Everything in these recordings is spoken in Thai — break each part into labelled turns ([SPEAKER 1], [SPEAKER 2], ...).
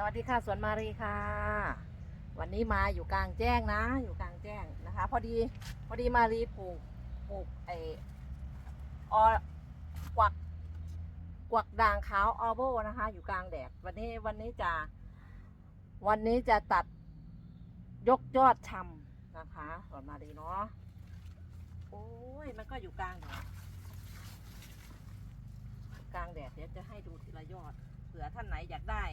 [SPEAKER 1] สวัสดีค่ะสวนมารีค่ะ วันนี้มาอยู่กลางแจ้งนะ อยู่กลางแจ้งนะคะ พอดีพอดีมารีปลูกปลูกไอออกวักกวักด่างขาวออโบนะคะ อยู่กลางแดดวันนี้วันนี้จะวันนี้จะตัดยกยอดชำนะคะสวนมารีเนาะโอ้ยมันก็อยู่กลางแดดกลางแดดเดี๋ยวจะให้ดูทีละยอดเผื่อท่านไหนอยากได้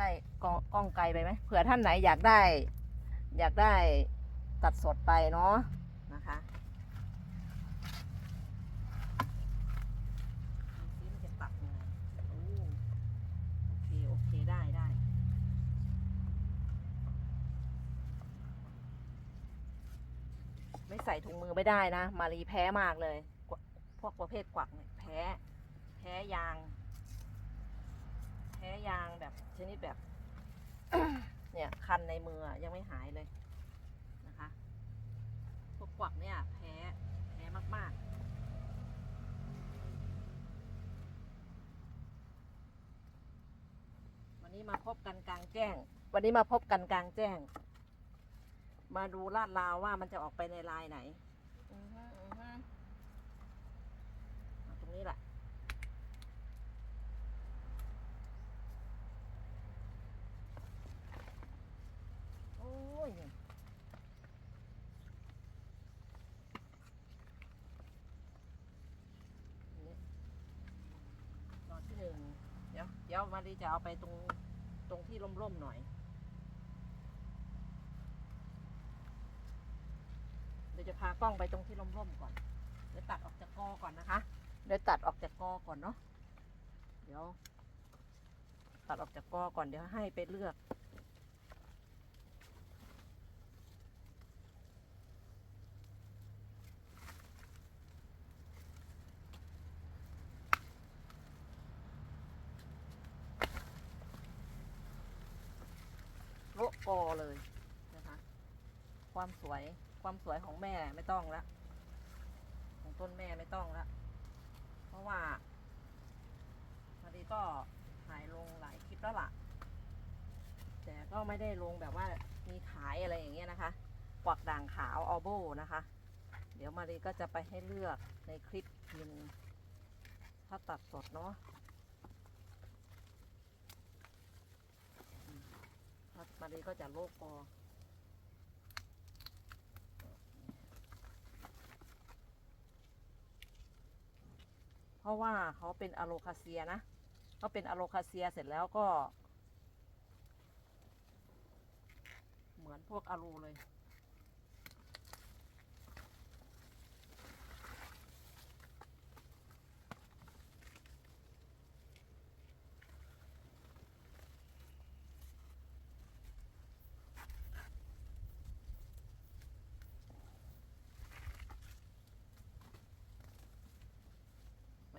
[SPEAKER 1] ใกล้กล้องกล้องไกลไปไหมเผื่อท่านไหนอยากได้ อยากได้ตัดสดไปเนาะนะคะซิมันจะตัดยังไงโอ้โอเค โอเค ได้ได้ไม่ใส่ถุงมือไม่ได้นะ มารีแพ้มากเลย พวกประเภทกวักเนี่ยแพ้ แพ้ยาง พ้ยางแบบชนิดแบบ เนี่ยคันในมืออะยังไม่หายเลยนะคะพวกกวักเนี่ยแพ้แพ้มากๆวันนี้มาพบกันกลางแจ้ง วันนี้มาพบกันกลางแจ้ง มาดูลาดราวว่ามันจะออกไปในลายไหน อือฮึอือฮึเอาตรงนี้แหละ โอ้ยนี่นี่ตอนที่หนึ่งเดี๋ยวเดี๋ยวมาดีจะเอาไปตรงตรงที่ร่มๆหน่อย เดี๋ยวจะพากล้องไปตรงที่ร่มๆก่อน เดี๋ยวตัดออกจากกอก่อนนะคะ เดี๋ยวตัดออกจากกอก่อนเนาะ เดี๋ยว ตัดออกจากกอก่อนเดี๋ยวให้ไปเลือก อเลยนะคะ ความสวยความสวยของแม่ไม่ต้องละของต้นแม่ไม่ต้องละเพราะว่าพอดีก็ถ่ายลงหลายคลิปแล้วล่ะ แต่ก็ไม่ได้ลงแบบว่ามีขายอะไรอย่างเงี้ยนะคะกวักด่างขาวออโบนะคะ เดี๋ยวมารีก็จะไปให้เลือกในคลิปทีนึงถ้าตัดสดเนาะอืม ถ้ามารีก็จะโลกกอเพราะว่าเขาเป็นอะโลคาเซียนะเขาเป็นอะโลคาเซียเสร็จแล้วก็ เหมือนพวกอะโลเลย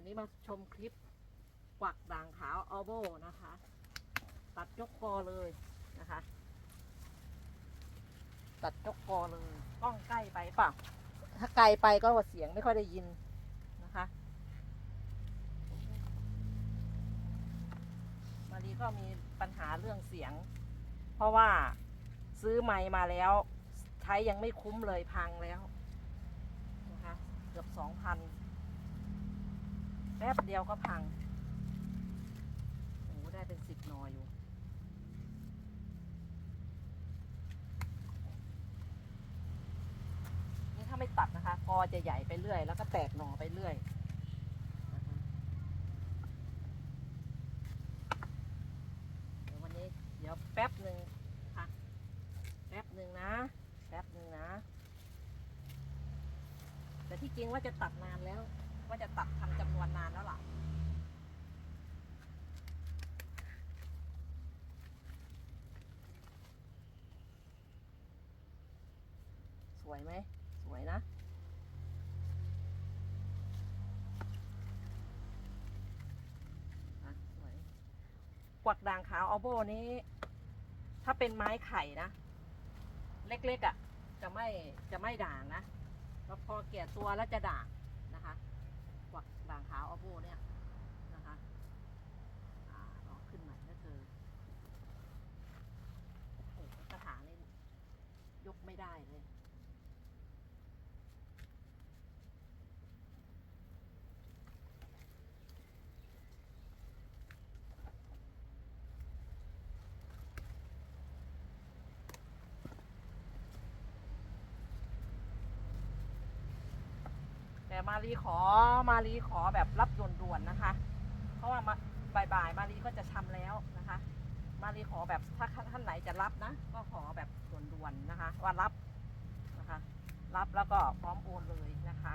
[SPEAKER 1] วันนี้มาชมคลิปกวักด่างขาวออโบนะคะ ตัดยกกอเลยนะคะ ตัดยกกอเลยกล้องใกล้ไปเปล่ะถ้าไกลไปก็เสียงไม่ค่อยได้ยินนะคะ มารีก็มีปัญหาเรื่องเสียง เพราะว่าซื้อไมค์มาแล้ว ใช้ยังไม่คุ้มเลยพังแล้วนะคะเกือบสองพัน แป๊บเดียวก็พัง โอ้โหได้เป็นสิบหนออยู่ นี่ถ้าไม่ตัดนะคะกอจะใหญ่ไปเรื่อย แล้วก็แตกหน่อไปเรื่อยเดี๋ยววันนี้เดี๋ยวแป๊บหนึ่งค่ะ แป๊บหนึ่งนะ แป๊บหนึ่งนะ แต่ที่จริงว่าจะตัดนานแล้ว ว่าจะตัดทำจำนวนนานแล้วล่ะ สวยไหม สวยนะสวยกวักด่างขาวออโบนี้ ถ้าเป็นไม้ไข่นะ เล็กๆอะ่ะ จะไม่จะไม่ด่างนะแล้วพอเกลี่ยตัวแล้วจะด่างนะคะ บางขาวอโบเนี่ยนะคะอ่าลองขึ้นหน่นะเธอโอ้กระถางเลยยกไม่ได้เลย มารีขอมารีขอแบบรับด่วนๆนะคะ เพราะว่ามาบ่ายๆมารีก็จะชำแล้วนะคะ มารีขอแบบถ้าท่านไหนจะรับนะ ก็ขอแบบด่วนๆนะคะ ว่ารับนะคะ รับแล้วก็พร้อมโอนเลยนะคะ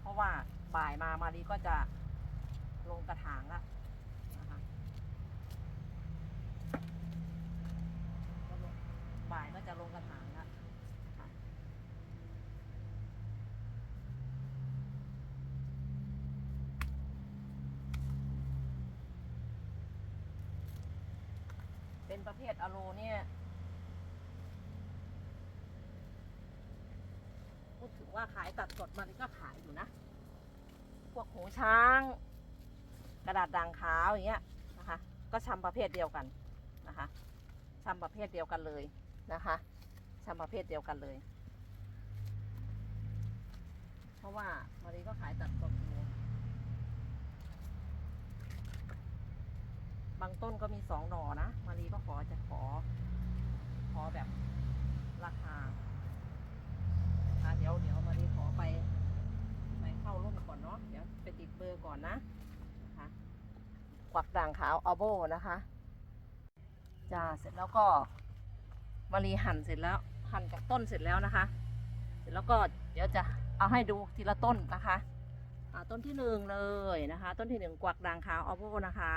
[SPEAKER 1] เพราะว่าบ่ายมามารีก็จะลงกระถางละนะคะบ่ายก็จะลงกระถางละค่ะ เป็นประเภทอะโลเนี่ย พูดถึงว่าขายตัดสดมันก็ขายอยู่นะ พวกหูช้าง กระดาษด่างขาวอย่างเงี้ยนะคะ ก็ชำประเภทเดียวกันนะคะชำประเภทเดียวกันเลยนะคะชำประเภทเดียวกันเลย เพราะว่ามารีก็ขายตัดสดอยู่ บางต้นก็มีสองหน่อนะมารีก็ขอจะขอ ขอแบบราคาอะเดี๋ยวเดี๋ยวมารีขอไปไปเข้าร่วมก่อนเนาะเดี๋ยวไปติดเบอร์ก่อนนะนะคะกวักด่างขาวอัลโบนะคะจ้าเสร็จแล้วก็มารีหั่นเสร็จแล้ว หั่นจากต้นเสร็จแล้วนะคะ เสร็จแล้วก็เดี๋ยวจะเอาให้ดูทีละต้นนะคะอ่าต้นที่หนึ่งเลยนะคะ ต้นที่หนึ่งกวักด่างขาวอัลโบนะคะ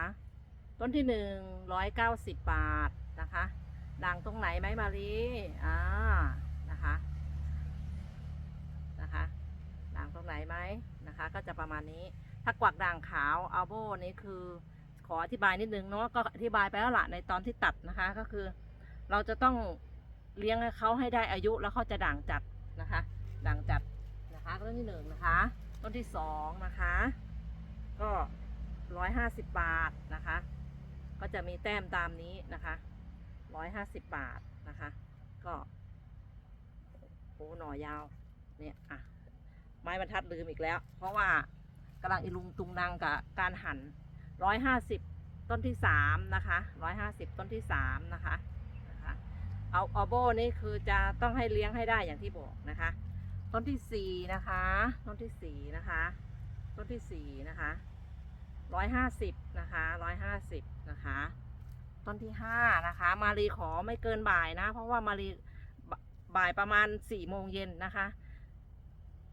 [SPEAKER 1] ต้นที่หนึ่งร้อยเก้าสิบบาทนะคะ ด่างตรงไหนไหมมารีอ่านะคะ นะคะ ด่างตรงไหนไหมนะคะ ก็จะประมาณนี้ ถ้ากวักด่างขาวอัลโบนี้คือขออธิบายนิดนึงเนาะก็อธิบายไปแล้วละในตอนที่ตัดนะคะ ก็คือ เราจะต้องเลี้ยงเขาให้ได้อายุแล้วเขาจะด่างจัดนะคะ ด่างจัดนะคะต้นที่หนึ่งนะคะ ต้นที่สองนะคะ ก็ร้อยห้าสิบบาทนะคะ ก็จะมีแต้มตามนี้นะคะร้อยห้าสิบบาทนะคะ ก็โอ้หน่อยาวเนี่ยอะไม้บรรทัดลืมอีกแล้ว เพราะว่ากำลังอิลุงตุงนางกับการหั่นร้อยห้าสิบต้นที่สามนะคะร้อยห้าสิบต้นที่สามนะคะนะคะเอาออโบนี่คือจะต้องให้เลี้ยงให้ได้อย่างที่บอกนะคะ ต้นที่สี่นะคะ ต้นที่สี่นะคะ ต้นที่สี่นะคะ ร้อยห้าสิบนะคะร้อยห้าสิบนะคะ ต้นที่ห้านะคะ มารีขอไม่เกินบ่ายนะ เพราะว่ามารีบ่ายประมาณสี่โมงเย็นนะคะ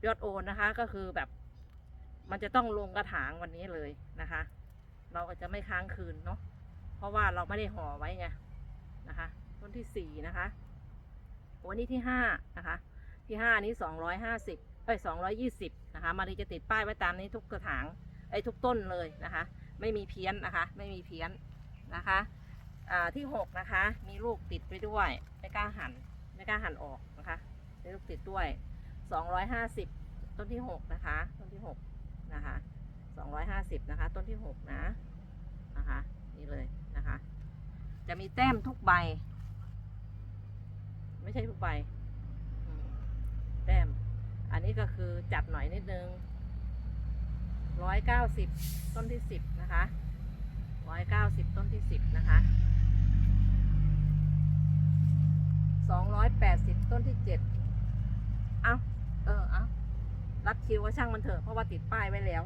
[SPEAKER 1] ยอดโอนนะคะก็คือแบบ มันจะต้องลงกระถางวันนี้เลยนะคะ เราก็จะไม่ค้างคืนเนาะเพราะว่าเราไม่ได้ห่อไว้ไงนะคะต้นที่สี่นะคะวันนี้ที่ห้านะคะ ที่ห้านี้สองร้อยห้าสิบเอ้ยสองร้อยี่สิบนะคะมารีจะติดป้ายไว้ตามนี้ทุกกระถาง ไอ้ทุกต้นเลยนะคะ ไม่มีเพี้ยนนะคะ ไม่มีเพี้ยนนะคะที่หกนะคะมีลูกติดไปด้วยไม่กล้าหันไม่กล้าหันออกนะคะมีลูกติดด้วยสองร้อยห้าสิบต้นที่หกนะคะต้นที่หกนะคะสองร้อยห้าสิบนะคะต้นที่หกนะนะคะนี่เลยนะคะ จะมีแต้มทุกใบ ไม่ใช่ทุกใบแต้ม อันนี้ก็คือจัดหน่อยนิดนึง ร้อยเก้าสิบต้นที่สิบนะคะร้อยเก้าสิบต้นที่สิบนะคะสองร้อยแปดสิบต้นที่เจ็ดเอาเออเอารัดคิวก็ช่างมันเถอะเพราะว่าติดป้ายไว้แล้ว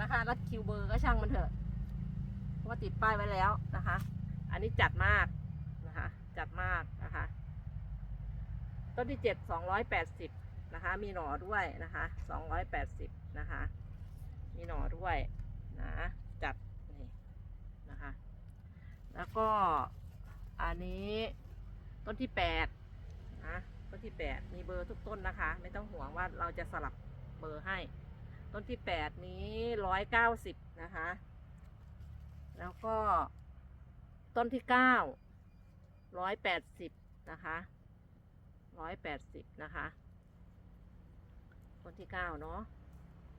[SPEAKER 1] นะคะ รัดคิวเบอร์ก็ช่างมันเถอะเพราะว่าติดป้ายไว้แล้วนะคะ อันนี้จัดมากนะคะ จัดมากนะคะ ต้นที่เจ็ดสองร้อยแปดสิบ นะคะ มีหน่อด้วยนะคะสองร้อยแปดสิบนะคะ มีหน่อด้วยนะจัดนี่นะคะ แล้วก็อันนี้ต้นที่แปดนะต้นที่แปดมีเบอร์ทุกต้นนะคะ ไม่ต้องห่วงว่าเราจะสลับเบอร์ให้ ต้นที่แปดนี้ร้อยเก้าสิบนะคะ แล้วก็ต้นที่เก้าร้อยแปดสิบนะคะร้อยแปดสิบนะคะ ต้นที่เก้าเนาะ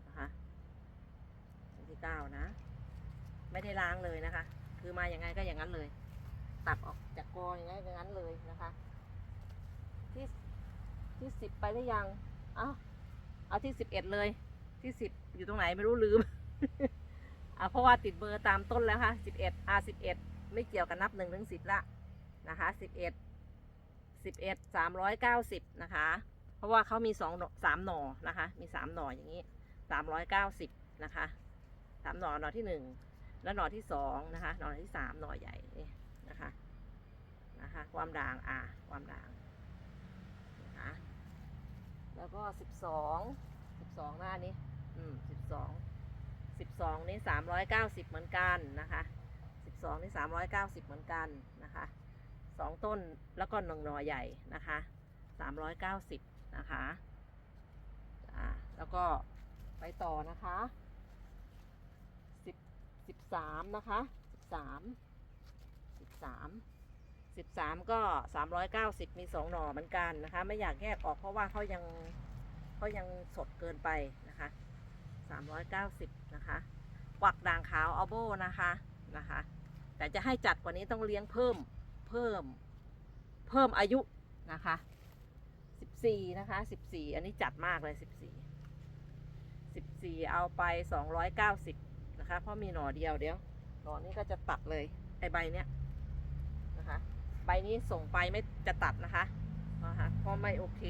[SPEAKER 1] นะคะต้นที่เก้านะ ไม่ได้ล้างเลยนะคะ คือมาอย่างไงก็อย่างนั้นเลย ตัดออกจากกออย่างไงอย่างนั้นเลยนะคะ ที่ที่สิบไปหรือยัง เอาเอาที่สิบเอ็ดเลย ที่สิบอยู่ตรงไหนไม่รู้ลืมอะเพราะว่าติดเบอร์ตามต้นแล้วค่ะสิบเอ็ดอะสิบเอ็ดไม่เกี่ยวกับนับหนึ่งถึงสิบละนะคะสิบเอ็ดสิบเอ็ดสามร้อยเก้าสิบนะคะ เพราะว่าเขามีสองสามหน่อนะคะ มีสามหน่ออย่างนี้สามร้อยเก้าสิบนะคะสามหน่อหน่อที่หนึ่งแล้วหน่อที่สองนะคะหน่อที่สามหน่อใหญ่นี่นะคะนะคะความด่างอะความด่างนะคะแล้วก็สิบสองสิบสองหน้านี้อืมสิบสองสิบสองนี่สามร้อยเก้าสิบเหมือนกันนะคะสิบสองนี่สามร้อยเก้าสิบเหมือนกันนะคะสองต้นแล้วก็หนึ่งหน่อใหญ่นะคะสามร้อยเก้าสิบ นะคะอ่าแล้วก็ไปต่อนะคะสิบสิบสามนะคะสิบสามสิบสามสิบสามก็สามร้อยเก้าสิบมีสองหน่อเหมือนกันนะคะ ไม่อยากแยกออกเพราะว่าเขายังเขายังสดเกินไปนะคะสามร้อยเก้าสิบนะคะกวักด่างขาวอัลโบนะคะนะคะ แต่จะให้จัดกว่านี้ต้องเลี้ยงเพิ่มเพิ่มเพิ่มอายุนะคะ สี่นะคะสิบสี่อันนี้จัดมากเลยสิบสี่สิบสี่เอาไปสองร้อยเก้าสิบนะคะ เพราะมีหน่อเดียวเดี๋ยวหน่อนี้ก็จะตัดเลยไอใบเนี้ยนะคะ ใบนี้ส่งไปไม่จะตัดนะคะนะคะเพราะไม่โอเค